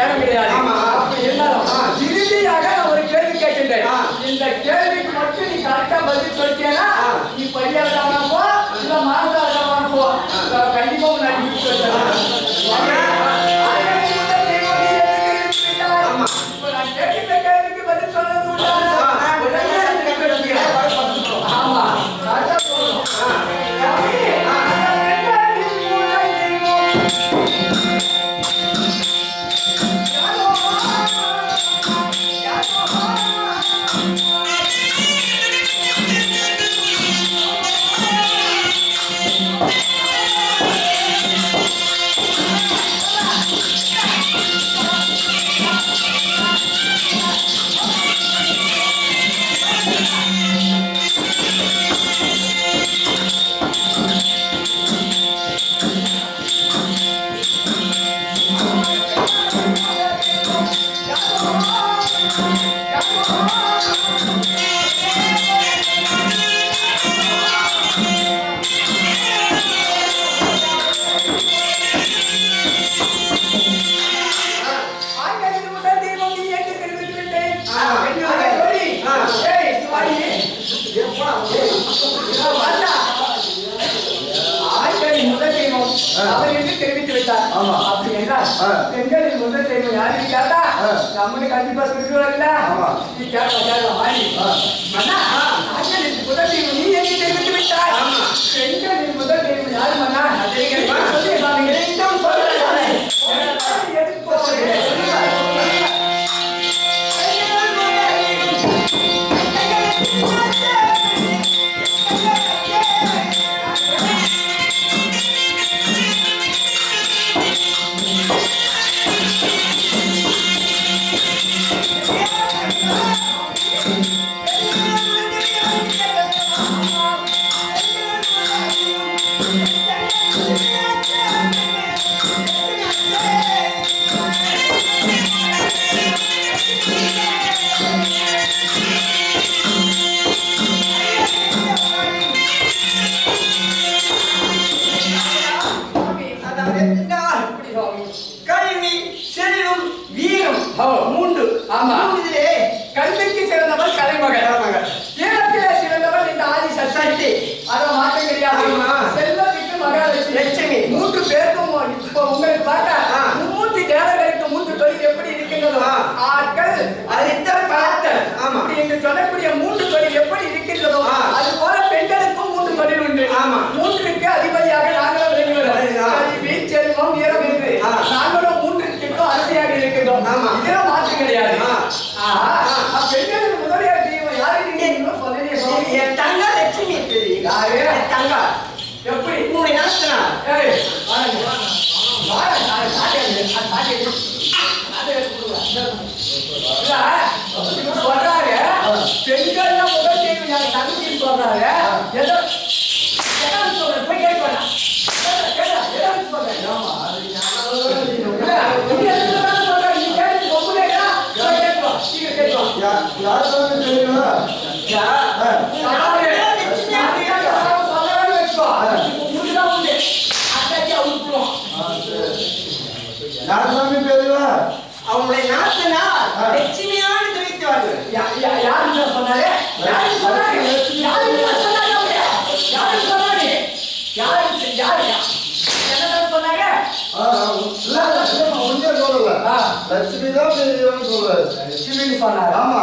நேரம் கிடையாது இறுதியாக நான் ஒரு கேள்வி கேட்கின்றேன் இந்த கேள்விக்கு மட்டும் நீ கரெக்டா பதில் சொல்லிட்டேன்னா நீ பையாதானா போ இல்ல மாதாதானா போ. கண்டிப்பா நான் சொல்றேன். அப்படி என்றால் பெண்களின் முதல் தேர்வு யாருக்கு கேட்டா? நம்மளுக்கு கண்டிப்பா சொல்லுவாங்கல்ல நீ கேட்க கேட்க நீ எங்கே மூன்று. ஆமா. மூன்றிலே கல்விக்கு சிறந்தவர் கலைமகள். இயற்கையில சிறந்தவர் இந்த ஆதி சசக்தி அதை மாற்ற கிடையாது செல்வத்துக்கு மகாலட்சுமி. லட்சுமி. மூன்று பேருக்கும் இப்போ உங்களுக்கு பார்த்தா மூன்று தேவர்களுக்கு மூன்று தொழில் எப்படி இருக்கின்றதோ ஆட்கள் அறிந்த பார்த்தல் அப்படி என்று சொல்லக்கூடிய மூன்று தொழில் எப்படி இருக்கின்றதோ அது போல பெண்களுக்கும் மூன்று தொழில் உண்டு. ஆமா. மூன்றுக்கு அதிபதியாக நாங்களும் யாருக்காவது தெரியுமா? நாசாமி பேருவா அவங்களுடைய நாசனா லட்சுமியான தெரிவித்தார்கள் யாரு சொன்னாரு? யாரு சொன்னாரு? யாரு சொன்னாரு யாரு சொன்னாரு? யாரு யாரு சொன்னாங்க லட்சுமி தான் தெரியும் சொல்றாரு. லட்சுமி சொன்னாரு? ஆமா.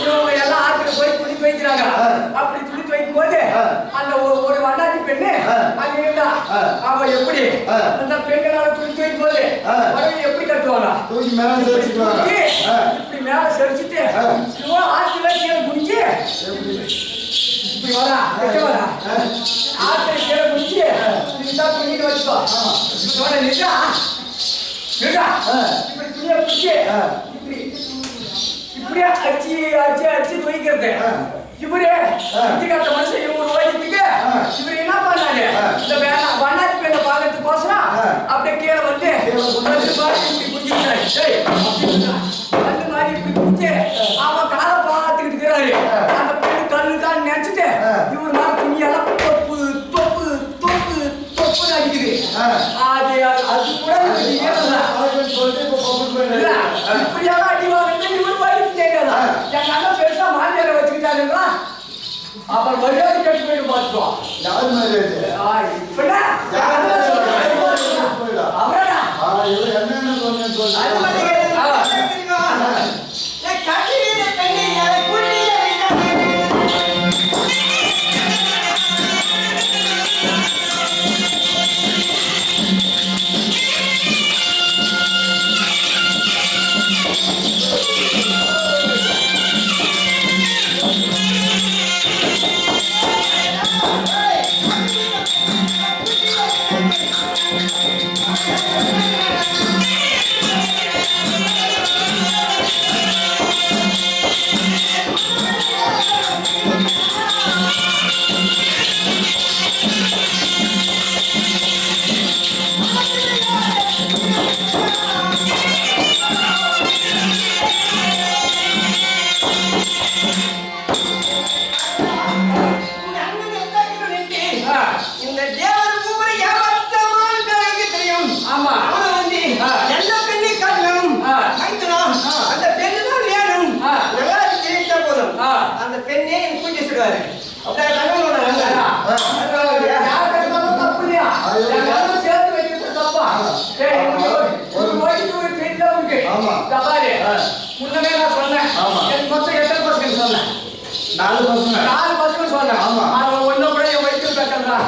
இவங்க எல்லாம் ஆற்றுல போய் துணி துவைக்கிறாங்க அப்படி துணி துவைக்கும் போது பெண்ணு அங்க இருந்தா அவ எப்படி? அந்த பெண்களால துணி துவைக்கும் போது மனைவி எப்படி கட்டுவாங்க தூக்கி மேல சரிச்சுக்குவாங்க இப்படி மேல சரிச்சுட்டு இவ்வளவு ஆத்துல கீழே குடிச்சு இப்படி வரா வரா ஆத்துல கீழே குடிச்சு இருந்தா துணிட்டு வச்சுக்கோ. இவன நின்றா நின்றா இப்படி துணியை குடிச்சு இப்படியே அடிச்சு அடிச்சு அடிச்சு துவைக்கிறது. இவரே இந்த காட்ட மனுஷன் இவங்க நோய்க்கு இவரே இந்த வண்ணாத்தி பேரை பாக்கிறதுக்கோசரம் அப்படியே கீழே வந்து குஞ்சுட்டாரு அப்பா யார் மேரேஜ் இப்படா யார் மேரேஜ் போய்டா அவரா ஆ இவர என்ன சொன்னேன் சொல்லுங்க தபாலு முன்னமே நான் சொன்னேன். எனக்கு மொத்தம் எத்தனை பசங்க சொன்னேன் நாலு பசங்க நாலு பசங்க சொன்னேன். ஆமா. அவன் ஒண்ணு கூட என் வயிற்று பேக்கிறா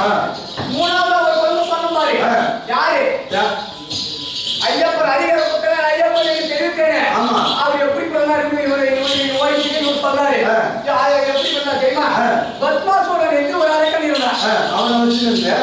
மூணாவது ஒரு பொண்ணு சொன்ன மாதிரி. யாரு? ஐயப்பன் அதிகார புத்திரன் ஐயப்பன் எனக்கு தெரிவிக்கிறேன். ஆமா. அவர் எப்படி பண்ணாரு? இவரு இவரு இவரு இவரு பண்ணாரு. எப்படி பண்ணா தெரியுமா? பத்மாசுரன் என்று ஒரு அரக்கன் அவனை வச்சிருந்தேன்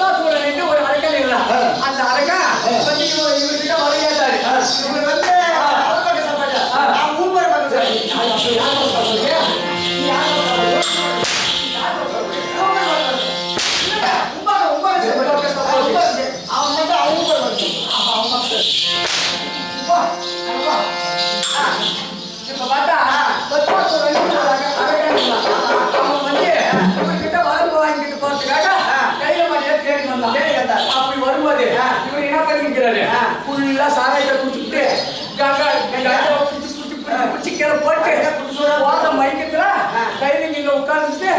பத்மாசுரன் என்று ஒரு அரக்கன். அந்த அரக்கன் இவர்கிட்ட வரையாட்டாரு. கீழே போட்டு போத மயக்கத்துல கையில இங்க உட்கார்ந்துட்டு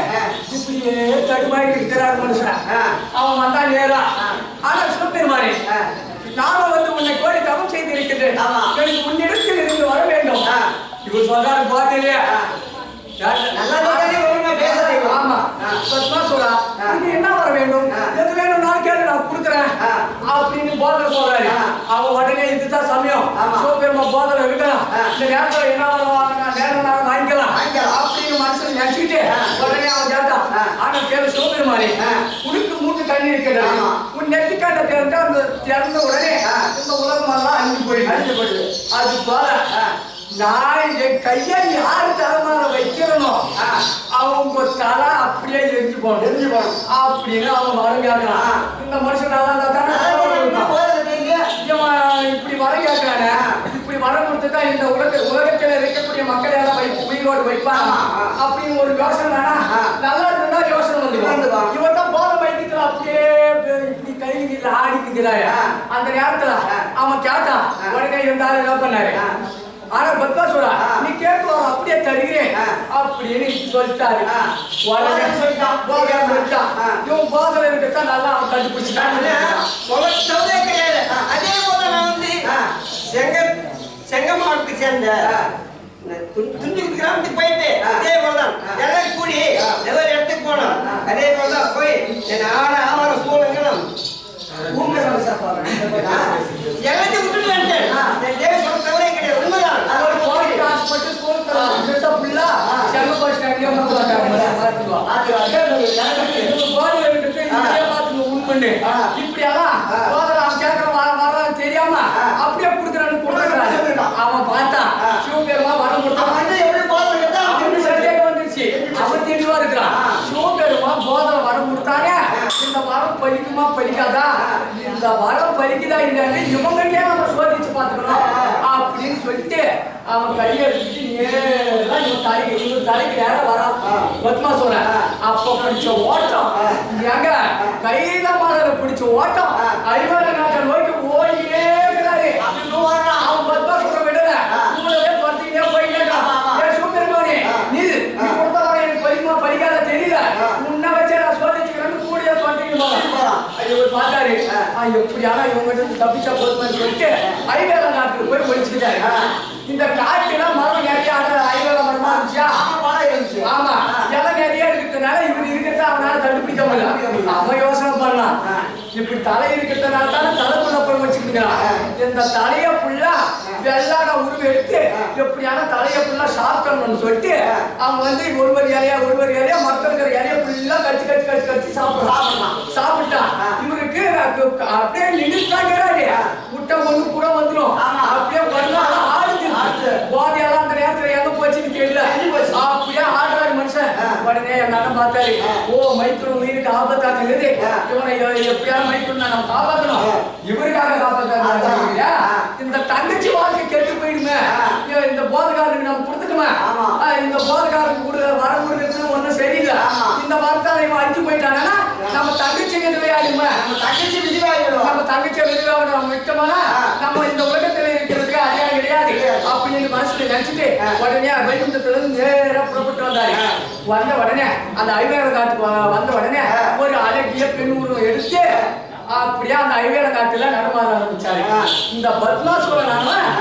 இப்படியே தடுமாறி இருக்கிறார் மனுஷன். அவன் வந்தா நேரா. ஆனா சிவபெருமானே நானும் வந்து உன்னை கோரி தவம் செய்து இருக்கின்றேன் ஆமா. எனக்கு உன்னிடத்தில் இருந்து வர வேண்டும். இவர் சொல்றாரு பாத்திலே நல்லா பேசுறீங்க. ஆமா. பத்மாசுரா ஆ. இது என்ன வர வேண்டும் ஆ. எது வேணும் நான் கேளு ஆ. அப்படின்னு போதனை சொல்றாரு. அவன் உடனே இதுதான் சமயம். சிவபெருமா போதனை இருக்கணும். இந்த நேரத்துல என்ன நேரம் நான் வாங்கிக்கலாம். அப்படின்னு மனசுல நினைச்சுக்கிட்டு. உடனே அவன் கேட்டான். ஆனா கேளு சிவபெருமானே ஆ. உனக்கு மூணு கண்ணி இருக்கிறது ஆமா. உன் நெத்திக்காட்ட திறந்து அந்த திறந்த உடனே. இந்த உலகம் எல்லாம் அழிஞ்சு போயிடுது அழிஞ்சு போயிடுது. அது போல. நான் என் கையை யாரு தலைமாற வைக்கிறனோ. அவங்க தலை அப்படியே எரிஞ்சு போகணும் எரிஞ்சு போகணும். அப்படின்னு அவன் வரம் கேட்கறான் ஆ. இந்த மனுஷன் நல்லா இருந்தா தானே இப்படி வரம் கேட்கறானே இப்படி வரம் கொடுத்துட்டா இந்த உலக உலகத்துல இருக்கக்கூடிய மக்கள் யாரும் வை உயிரோடு ஆ. அப்படின்னு ஒரு யோசனை வேணா. நல்லா இருந்தா யோசனை வந்து. இவன் தான் போத வைத்தியத்துல அப்படியே இப்படி கை நீல ஆடிக்குகிறாரு ஆ. அந்த நேரத்துல. அவன் கேட்டான். உடனே இருந்தாலும் என்ன பண்ணாரு. ஆனா பத்மாசுரா ஆ. நீ வர அப்படியே தருகிறேன். அப்படின்னு சொல்லிட்டாரு. உடனே சொல்லிட்டான். போதனை சொல்லிட்டான். இவன் போதனை இருக்கத்தான் நல்லா அவன் கண்டுபிடிச்சிட்டான். சொல்றதே கிடையாது. அதே போல நான் வந்து செங்க செங்க மாவட்டத்துக்கு சேர்ந்த துண்டு கிராமத்துக்கு போயிட்டு அதே போல தான் எல்லாம் கூடி ஒரு இடத்துக்கு போனோம். அதே போல தான் போய் என் ஆட ஆவார சூழங்களும் எல்லாத்தையும் விட்டுட்டு வந்துட்டேன். போதனை அவன் கேட்கற வர வர தெரியாம ஆ. அப்படியே கொடுக்குறான்னு கொடுக்குறாரு. அவன். சிவபெருமா வரம் அவன் கொடுத்தான். சந்தேகம் வந்துருச்சு. அவன் தெளிவா இருக்கிறான். சிவபெருமா போதனை வரம் கொடுத்தானே? இந்த வரம் பலிக்காதா இந்த வரம் பலிக்குதா இல்லைன்னு இவங்கிட்டே நம்ம சோதிச்சு பார்த்துக்கணும் அப்படின்னு சொல்லிட்டு அவன் கையை எடுத்துட்டு நேரா இவன் தலைக்கு இவன் தலைக்கு நேரம் வரான் பத்மா சொல்றேன். அப்ப பிடிச்ச ஓட்டம். எங்க கையில மலரை பிடிச்ச ஓட்டம். ஐவர நாட்டை நோக்கி ஓடிக்கிட்டே இருக்கிறாரு அவன் பத்மா சொல்ற விடல உங்களவே துரத்திக்கிட்டே போயிட்டே இருக்கான் ஏ சுந்தரமானே நில் நீ கொடுத்த வரம் எனக்கு பலிக்குமா பலிக்காத தெரியல உன்னை வச்சே நான் சோதிச்சுக்கிறேன்னு கூடிய துரத்திக்கிட்டு போறான் இவர் ஆ, எப்படியானா இவங்க தப்பிச்சா போதுமான்னு சொல்லிட்டு ஐவேல நாட்டுக்கு போய் ஒழிச்சுக்கிட்டாரு. இந்த காட்டுல மரம் நிறைய ஐவேல மரமா இருந்துச்சா? ஆமா இலை நிறைய இருக்கிறதுனால இவர் இருக்கிறத அவனால கண்டுபிடிக்க முடியல. அவன் யோசனை பண்ணலாம் இப்படி தலை இருக்கிறதுனால தானே தலைக்குள்ள போய் வச்சுக்கிறான் இந்த தலைய ஃபுல்லா வெள்ளாட உருவ எடுத்து எப்படியான தலைய ஃபுல்லா சாப்பிட்டணும்னு சொல்லிட்டு அவன் வந்து ஒருவர் இலையா ஒருவர் இலையா மரத்துல இருக்கிற இலைய ஃபுல்லா கடிச்சு கடிச்சு கடிச்சு கடிச்சு சாப்பிடுறான். சாப்பிட்டான் அக்கு- அப்படியே நின்றுட்டாங்கிறாரு முட்டை ஒண்ணு கூட வந்துடும். அப்படியே பண்ணா ஆடுது. போதையெல்லாம் அந்த நேரத்துல எங்க போச்சுன்னு தெரியல. அப்படியே ஆடுறாரு மனுஷன். உடனே என் அண்ணன் பார்த்தாரு. ஓ மைத்துன உயிருக்கு ஆபத்தாக்குது. இவனை எப்படியாவது மைத்துன நம்ம காப்பாத்தணும். இவருக்காக காப்பாத்தாங்க இந்த தங்கச்சி வாழ்க்கை கெட்டு போயிடுமே. இந்த போதகாரனுக்கு நம்ம. ஆ, இந்த போதகாரனுக்கு கொடுக்குற வரம் கொடுக்கறது ஒண்ணும் சரியில்லை ஆமா. இந்த வரத்தால இவன் அடிச்சு போயிட்டானா நம்ம தங்கச்சிங்க விளையாடுமே நம்ம தங்கச்சியை வெளியாக நம்ம விட்டோம்னா நம்ம இந்த உலகத்துல இருக்கிறதுக்கு அதிகாரம் கிடையாது. அப்படின்னு மனசுல நினைச்சிட்டு உடனே வைகுண்டத்துல இருந்து நேரா புறப்பட்டு வந்தாரு. வந்த உடனே அந்த ஐவேல காட்டுக்கு வந்த உடனே ஒரு அழகிய பெண் உருவம் எடுத்து அப்படியே அந்த ஹைவேல காட்டுல நடுமாற ஆரம்பிச்சாரு. இந்த பத்மாசுரன் வெள்ளாக எதையும் மேய்ச்சிட்டு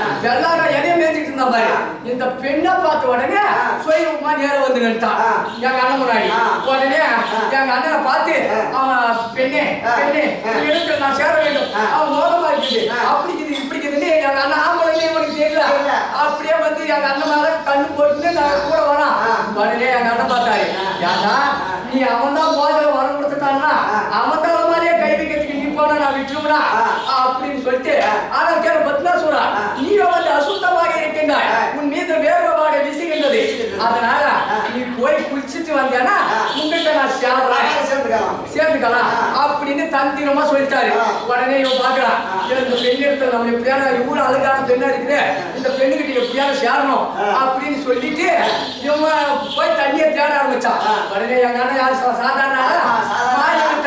இருந்தா பாரு. இந்த பெண்ணை பார்த்த உடனே. சுயமா நேர வந்து நின்ட்டான். எங்க அண்ணன் முன்னாடி. உடனே எங்க அண்ணனை பார்த்து. அவன் பெண்ணே. பெண்ணே இடத்துல நான் சேர வேண்டும். அவன் மோகமா இருக்குது. அப்படி இருக்குது இப்படி இருக்குதுன்னு எங்க அண்ணன் ஆம்பளைங்க இவனுக்கு தெரியல. அப்படியே வந்து எங்க அண்ணன் மேல கண்ணு போட்டு நான் கூட வரான். உடனே எங்க அண்ணன் பார்த்தாரு. ஏன்னா. நீ அவன் தான் மோதல வரம் கொடுத்துட்டான்னா. அவன் தான் மாதிரியே கை வைக்கிறதுக்கு நீ போனா நான் விட்டுருவா. அப்படின்னு சொல்லிட்டு. ஆனா கேள பத்னா சொல்றா ஆ. நீ ஆ. உன் மீது வேகமாக விசுகின்றது. அதனால. நீ போய் குளிச்சிட்டு வந்தேன்னா. உங்ககிட்ட நான் சேர்றேன் சேர்ந்துக்கலாம். அப்படின்னு தந்திரமா சொல்லிட்டாரு. உடனே இவன் பாக்குறான். இந்த பெண் இடத்துல நம்ம எப்படியான இவ்வளவு அழகான பெண்ணா இருக்குது இந்த பெண்ணுகிட்ட எப்படியான சேரணும். அப்படின்னு சொல்லிட்டு இவன் போய் தண்ணியை தேட ஆரம்பிச்சான். உடனே எங்க யார் சாதாரண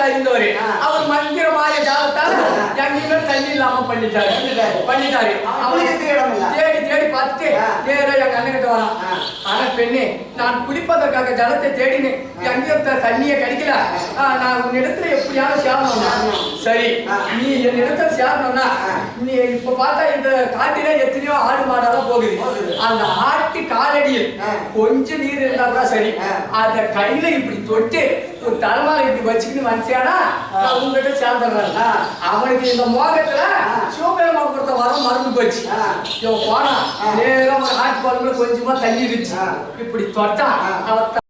ஆ. அவர் மந்திர மாய ஜாலத்தால ஆ. எங்கேயுமே தண்ணி இல்லாம பண்ணிட்டாரு பண்ணிட்டாரு. அவனுக்கு. தேடி தேடி பார்த்துட்டு ஆ. நேரா எங்க அண்ணன் வரான். ஆனா பெண்ணே நான் குடிப்பதற்காக ஜலத்தை தேடினேன் எங்கேயும் தண்ணியை கிடைக்கல நான் உன்னிடத்துல எப்படியான சேரணும். சரி. நீ என்னிடத்துல சேரணும்னா ஆ. நீ இப்ப பார்த்தா இந்த காட்டில எத்தனையோ ஆடு மாடெல்லாம் போகுது. அந்த ஆட்டு காலடியில். கொஞ்சம் நீர் இருந்தா கூட சரி. அத கையில இப்படி தொட்டு ஒரு தலைமால இப்படி வச்சுக்கிட்டு வந்துச்சானா நான் உங்ககிட்ட சேர்ந்துடுறேன். அவனுக்கு இந்த மோகத்துல. சிவபெருமா கொடுத்த வரம் மறந்து போச்சு. இவன் போனா ஆ. நேரா ஆட்டு குழம்புல கொஞ்சமா தண்ணி இருந்துச்சு. இப்படி தொட்டான்